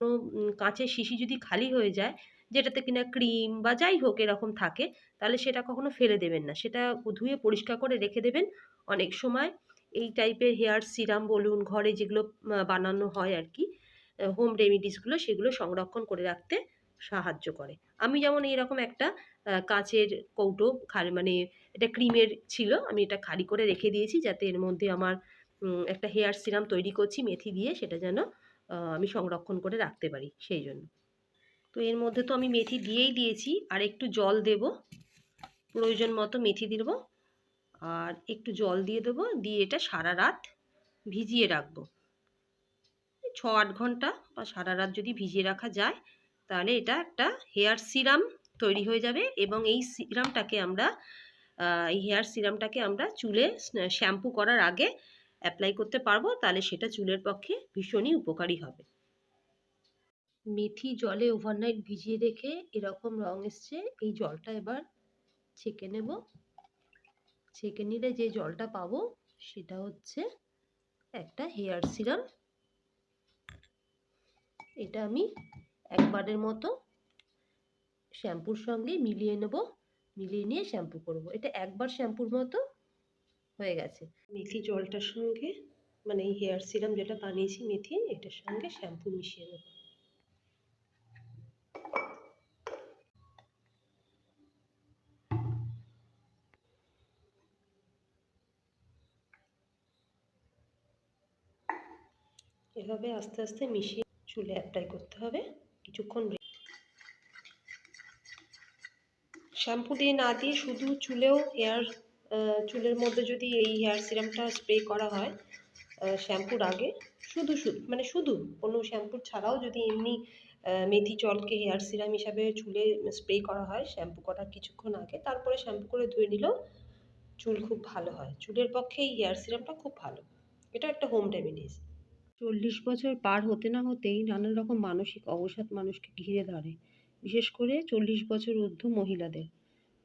কোনো কাঁচের শিশি যদি খালি হয়ে যায়, যেটাতে কিনা ক্রিম বা যাই হোক এরকম থাকে, তাহলে সেটা কখনো ফেলে দেবেন না। সেটা ধুয়ে পরিষ্কার করে রেখে দেবেন। অনেক সময় এই টাইপের হেয়ার সিরাম বলুন, ঘরে যেগুলো বানানো হয় আর কি হোম রেমিডিসগুলো সেগুলো সংরক্ষণ করে রাখতে সাহায্য করে। আমি যেমন এইরকম একটা কাঁচের কৌটো খালি মানে এটা ক্রিমের ছিল, আমি এটা খালি করে রেখে দিয়েছি, যাতে এর মধ্যে আমার একটা হেয়ার সিরাম তৈরি করছি, মেথি দিয়ে, সেটা যেন আমি সংরক্ষণ করে রাখতে পারি সেই জন্য। তো এর মধ্যে তো আমি মেথি দিয়েই দিয়েছি, আর একটু জল দেব। প্রয়োজন মতো মেথি দেবো, আর একটু জল দিয়ে দেবো, দিয়ে এটা সারা রাত ভিজিয়ে রাখব। ছ আট ঘণ্টা বা সারা রাত যদি ভিজিয়ে রাখা যায়, তাহলে এটা একটা হেয়ার সিরাম তৈরি হয়ে যাবে এবং এই সিরামটাকে আমরা এই হেয়ার সিরামটাকে আমরা চুলে শ্যাম্পু করার আগে অ্যাপ্লাই করতে পারব, তাহলে সেটা চুলের পক্ষে ভীষণই উপকারী হবে। মেথি জলে ওভারনাইট ভিজিয়ে রেখে এরকম রং এসছে, এই জলটা এবার ছেঁকে নেব। ছেঁকে নিলে যে জলটা পাবো, সেটা হচ্ছে একটা হেয়ার সিরাম এটা আমি একবারের মতো শ্যাম্পুর সঙ্গে মিলিয়ে নেব, মিলিয়ে নিয়ে শ্যাম্পু করব। এটা একবার শ্যাম্পুর মতো হয়ে গেছে। মেথি জলটার সঙ্গে মানে হেয়ার সিরাম যেটা বানিয়েছি মেথি, এটার সঙ্গে শ্যাম্পু মিশিয়ে নেব। এভাবে আস্তে আস্তে মিশিয়ে চুলে অ্যাপ্লাই করতে হবে। কিছুক্ষণ শ্যাম্পু দিয়ে না দিয়ে শুধু চুলেও হেয়ার চুলের মধ্যে যদি এই হেয়ার সিরামটা স্প্রে করা হয় শ্যাম্পুর আগে, শুধু শুধু মানে শুধু, কোনো শ্যাম্পু ছাড়াও যদি এমনি মেথি জলকে হেয়ার সিরাম হিসাবে চুলে স্প্রে করা হয় শ্যাম্পু করার কিছুক্ষণ আগে, তারপরে শ্যাম্পু করে ধুয়ে নিলেও চুল খুব ভালো হয়। চুলের পক্ষে এই হেয়ার সিরামটা খুব ভালো। এটা একটা হোম রেমেডিস চল্লিশ বছর পার হতে না হতেই নানান রকম মানসিক অবসাদ মানুষকে ঘিরে ধরে। বিশেষ করে চল্লিশ বছর ঊর্ধ্ব মহিলাদের।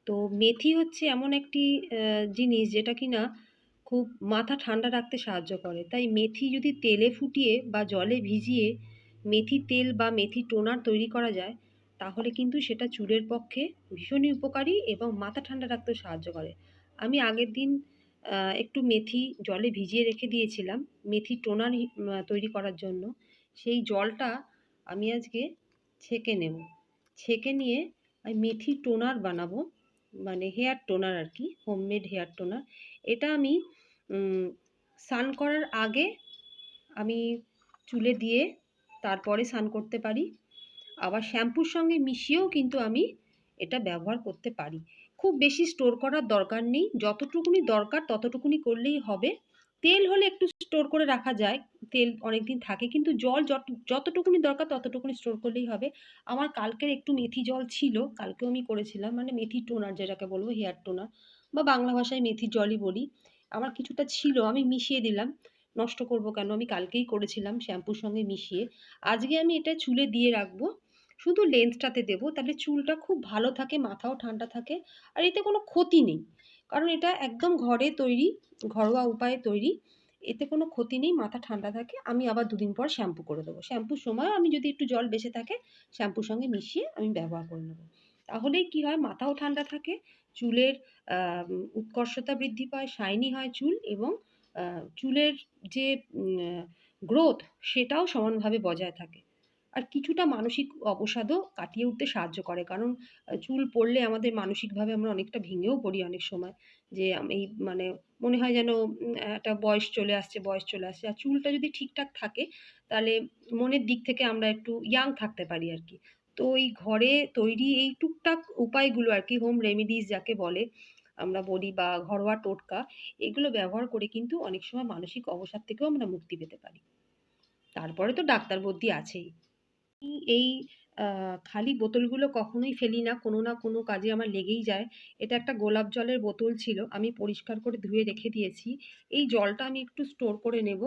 তো মেথি হচ্ছে এমন একটি জিনিস যেটা কি না খুব মাথা ঠান্ডা রাখতে সাহায্য করে। তাই মেথি যদি তেলে ফুটিয়ে বা জলে ভিজিয়ে মেথি তেল বা মেথি টোনার তৈরি করা যায়, তাহলে কিন্তু সেটা চুলের পক্ষে ভীষণই উপকারী এবং মাথা ঠান্ডা রাখতেও সাহায্য করে। আমি আগের দিন একটু মেথি জলে ভিজিয়ে রেখে দিয়েছিলাম, মেথি টোনার তৈরি করার জন্য। সেই জলটা আমি আজকে ছেঁকে নেব। ছেঁকে নিয়ে আমি মেথি টোনার বানাবো। মানে হেয়ার টোনার আর কি, হোমমেড হেয়ার টোনার। এটা আমি স্নান করার আগে আমি চুলে দিয়ে তারপরে স্নান করতে পারি। আবার শ্যাম্পুর সঙ্গে মিশিয়েও কিন্তু আমি এটা ব্যবহার করতে পারি। খুব বেশি স্টোর করার দরকার নেই। যতটুকুনি দরকার ততটুকুনি করলেই হবে। তেল হলে একটু স্টোর করে রাখা যায়। তেল অনেক দিন থাকে, কিন্তু জল যত, যতটুকুনি দরকার ততটুকুনি স্টোর করলেই হবে। আমার কালকের একটু মেথি জল ছিল, কালকেও আমি করেছিলাম মানে মেথি টোনার যেটাকে বলব হেয়ার টোনার বা বাংলা ভাষায় মেথির জলই বলি। আমার কিছুটা ছিল, আমি মিশিয়ে দিলাম। নষ্ট করব কেন? আমি কালকেই করেছিলাম শ্যাম্পুর সঙ্গে মিশিয়ে। আজকে আমি এটা চুলে দিয়ে রাখব। শুধু লেন্থটাতে দেবো, তাহলে চুলটা খুব ভালো থাকে, মাথাও ঠান্ডা থাকে, আর এতে কোনো ক্ষতি নেই। কারণ এটা একদম ঘরে তৈরি, ঘরোয়া উপায়ে তৈরি। এতে কোনো ক্ষতি নেই, মাথা ঠান্ডা থাকে। আমি আবার দুদিন পর শ্যাম্পু করে দেবো। শ্যাম্পুর সময়ও আমি যদি একটু জল বেঁচে থাকে, শ্যাম্পুর সঙ্গে মিশিয়ে আমি ব্যবহার করে নেব। তাহলেই কি হয়? মাথাও ঠান্ডা থাকে, চুলের উৎকর্ষতা বৃদ্ধি পায় শাইনি হয় চুল এবং চুলের যে গ্রোথ সেটাও সমানভাবে বজায় থাকে। আর কিছুটা মানসিক অবসাদও কাটিয়ে উঠতে সাহায্য করে। কারণ চুল পড়লে আমাদের মানসিকভাবে আমরা অনেকটা ভেঙেও পড়ি অনেক সময়। যে আমি মানে মনে হয় যেন একটা বয়স চলে আসছে, বয়স চলে আসছে। আর চুলটা যদি ঠিকঠাক থাকে, তাহলে মনের দিক থেকে আমরা একটু ইয়াং থাকতে পারি আর কি। তো এই ঘরে তৈরি এই টুকটাক উপায়গুলো আর কি হোম রেমেডিস যাকে বলে, আমরা বলি বা ঘরোয়া টোটকা, এগুলো ব্যবহার করে কিন্তু অনেক সময় মানসিক অবসাদ থেকেও আমরা মুক্তি পেতে পারি। তারপরে তো ডাক্তার বুদ্ধি আছেই। এই খালি বোতলগুলো কখনোই ফেলি না, কোনো না কোনো কাজে আমার লেগেই যায়। এটা একটা গোলাপ জলের বোতল ছিল, আমি পরিষ্কার করে ধুয়ে রেখে দিয়েছি। এই জলটা আমি একটু স্টোর করে নেব।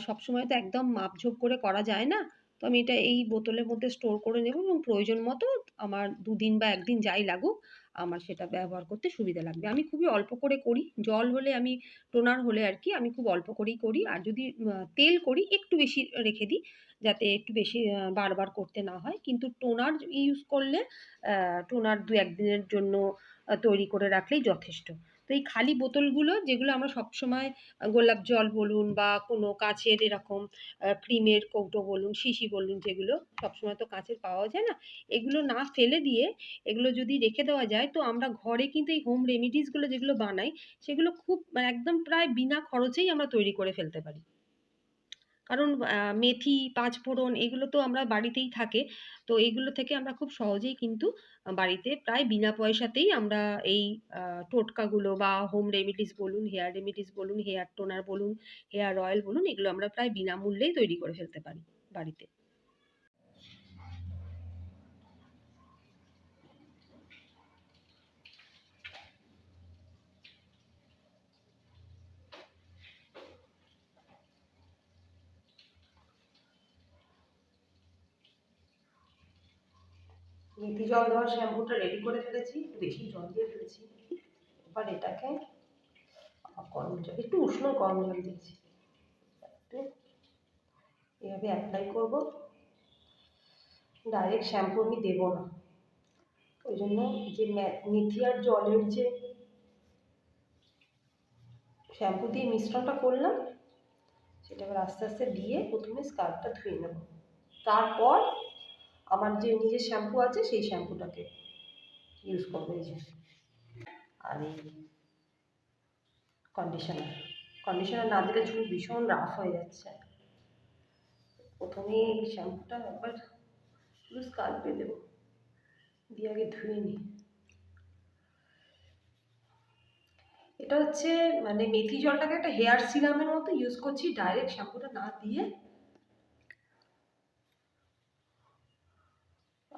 সবসময় তো একদম মাপঝোপ করে করা যায় না। তো আমি এটা এই বোতলের মধ্যে স্টোর করে নেব এবং প্রয়োজন মতো আমার দুদিন বা একদিন যাই লাগুক, আমার সেটা ব্যবহার করতে সুবিধা লাগবে। আমি খুবই অল্প করে করি, জল হলে আমি, টোনার হলে আর কি আমি খুব অল্প করেই করি। আর যদি তেল করি, একটু বেশি রেখে দিই, যাতে একটু বেশি বারবার করতে না হয়। কিন্তু টোনার ইউজ করলে টোনার দু একদিনের জন্য তৈরি করে রাখলেই যথেষ্ট। তো এই খালি বোতলগুলো যেগুলো আমরা সবসময় গোলাপ জল বলুন বা কোনো কাছের এরকম ক্রিমের কৌটো বলুন, শিশি বলুন যেগুলো সবসময় তো কাঁচের পাওয়া যায় না, এগুলো না ফেলে দিয়ে এগুলো যদি রেখে দেওয়া যায় তো আমরা ঘরে কিন্তু এই হোম রেমিডিসগুলো যেগুলো বানাই সেগুলো খুব মানে একদম প্রায় বিনা খরচেই আমরা তৈরি করে ফেলতে পারি। কারণ মেথি, পাঁচফোড়ন এগুলো তো আমরা বাড়িতেই থাকে। তো এগুলো থেকে আমরা খুব সহজেই কিন্তু বাড়িতে প্রায় বিনা পয়সাতেই আমরা এই টোটকাগুলো বা হোম রেমিডিস বলুন হেয়ার রেমিডিস বলুন হেয়ার টোনার বলুন হেয়ার অয়েল বলুন, এগুলো আমরা প্রায় বিনামূল্যেই তৈরি করে ফেলতে পারি বাড়িতে। মেথি জল দেওয়ার শ্যাম্পুটা রেডি করে ফেলেছি, বেশি জল দিয়ে ফেলেছি। এবার এটাকে গরম জল, একটু উষ্ণ গরম জল দিয়েছি এভাবে অ্যাপ্লাই করব। ডাইরেক্ট শ্যাম্পু আমি দেবো না। ওই জন্য যে মেথি আর জলের যে শ্যাম্পু দিয়ে মিশ্রণটা করলাম, সেটা এবার আস্তে আস্তে দিয়ে প্রথমে স্কার্ফটা ধুয়ে নেব। তারপর আমার যে নিজের শ্যাম্পু আছে, সেই শ্যাম্পুটাকে ইউজ করব এই যে। আর এই কন্ডিশনার কন্ডিশনার না দিলে চুল ভীষণ রাফ হয়ে যাচ্ছে। প্রথমে শ্যাম্পুটা একবার শুধু স্কাল্পে দেবো। দিয়ে আগে ধুয়ে নিই। এটা হচ্ছে মানে মেথি জলটাকে একটা হেয়ার সিরামের মতো ইউজ করছি ডাইরেক্ট শ্যাম্পুটা না দিয়ে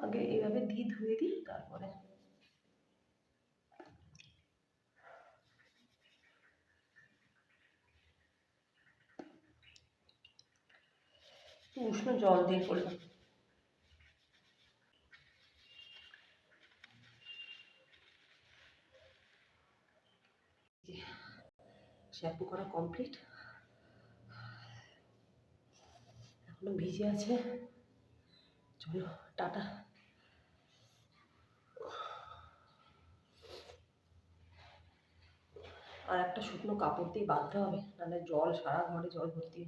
আগে এভাবে দিয়ে ধুয়ে দিই, তারপরে। উষ্ণ জল দিয়ে করলাম শ্যাম্পু করা কমপ্লিট। এখনও ভিজে আছে। চলো, টাটা। আর একটা শুকনো কাপড় দিয়ে বাঁধতে হবে নাহলে জল সারা ঘরে জল ভর্তি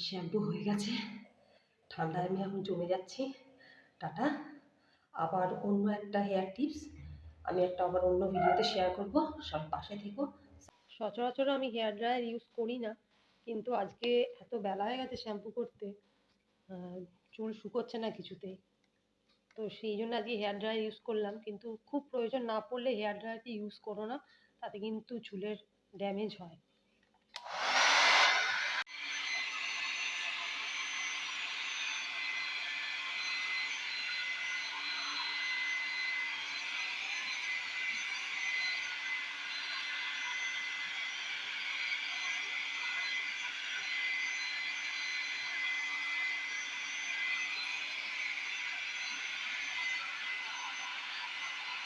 শ্যাম্পু হয়ে গেছে। ঠান্ডায় আমি এখন জমে যাচ্ছি। টাটা। আবার অন্য একটা হেয়ার টিপস। আমি একটা আবার অন্য ভিডিওতে শেয়ার করব। সব পাশে থেকো। সচরাচর আমি হেয়ার ড্রায়ার ইউজ করি না। কিন্তু আজকে এত বেলা হয়ে গেছে শ্যাম্পু করতে। চুল শুকোচ্ছে না কিছুতেই। তো সেই জন্য আজকে হেয়ার ড্রায়ার ইউজ করলাম। কিন্তু খুব প্রয়োজন না পড়লে হেয়ার ড্রায়ারটি ইউজ করো না। তাতে কিন্তু চুলের ড্যামেজ হয়।